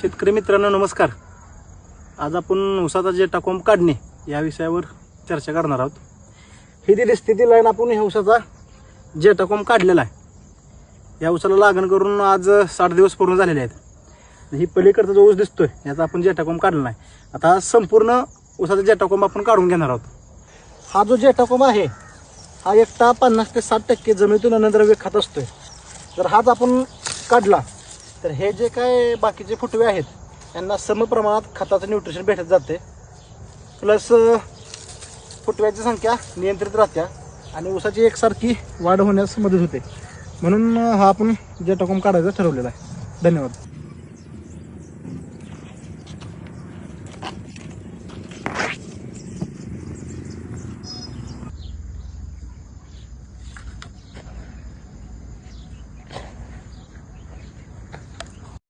शेतकरी मित्रांनो नमस्कार. आज आपण उसाचा जे टाकोम काढणे या विषयावर चर्चा करणार आहोत. ही दिली स्थिती लाईन आपण ह्या उसाचा जे टाकोम काढलेला आहे. या उसाला लागण करून आज साठ दिवस पूर्ण झालेले आहेत. ही पलीकडचा जो ऊस दिसतोय याचा आपण जेटाकोंब काढलेला आहे आता संपूर्ण उसाचा जेटाकोंब आपण काढून घेणार आहोत. हा जो जेटाकोंब आहे हा एकटा पन्नास ते साठ टक्के जमिनीतून अनंतर खात असतोय. जर हाच आपण काढला. तर हे जे काय बाकीचे फुटवे आहेत यांना सम प्रमाणात खताचं न्यूट्रिशन भेटत जाते. प्लस फुटव्याची संख्या नियंत्रित राहत्या आणि ऊसाची एकसारखी वाढ होण्यास मदत होते. म्हणून हा आपण जे टाकून काढायचं ठरवलेला आहे. धन्यवाद.